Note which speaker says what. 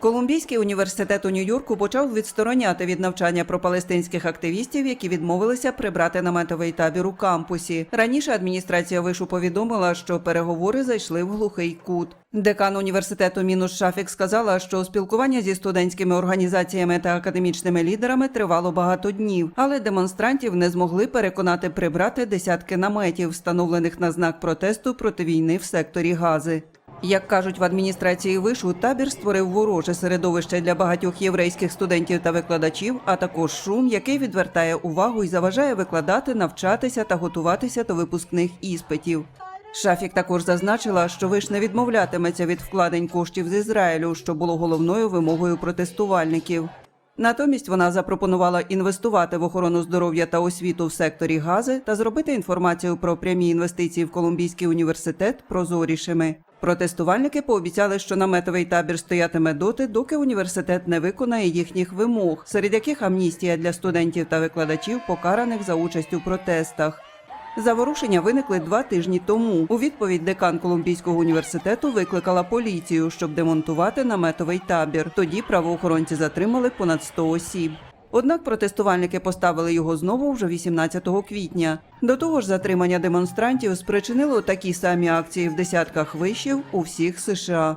Speaker 1: Колумбійський університет у Нью-Йорку почав відстороняти від навчання пропалестинських активістів, які відмовилися прибрати наметовий табір у кампусі. Раніше адміністрація вишу повідомила, що переговори зайшли в глухий кут. Декан університету Мінус Шафік сказала, що спілкування зі студентськими організаціями та академічними лідерами тривало багато днів, але демонстрантів не змогли переконати прибрати десятки наметів, встановлених на знак протесту проти війни в секторі Гази. Як кажуть в адміністрації вишу, табір створив вороже середовище для багатьох єврейських студентів та викладачів, а також шум, який відвертає увагу і заважає викладати, навчатися та готуватися до випускних іспитів. Шафік також зазначила, що виш не відмовлятиметься від вкладень коштів з Ізраїлю, що було головною вимогою протестувальників. Натомість вона запропонувала інвестувати в охорону здоров'я та освіту в секторі гази та зробити інформацію про прямі інвестиції в Колумбійський університет прозорішими. Протестувальники пообіцяли, що наметовий табір стоятиме доти, доки університет не виконає їхніх вимог, серед яких амністія для студентів та викладачів, покараних за участь у протестах. Заворушення виникли два тижні тому. У відповідь декан Колумбійського університету викликала поліцію, щоб демонтувати наметовий табір. Тоді правоохоронці затримали понад 100 осіб. Однак протестувальники поставили його знову вже 18 квітня. До того ж, затримання демонстрантів спричинило такі самі акції в десятках вишів у всіх США.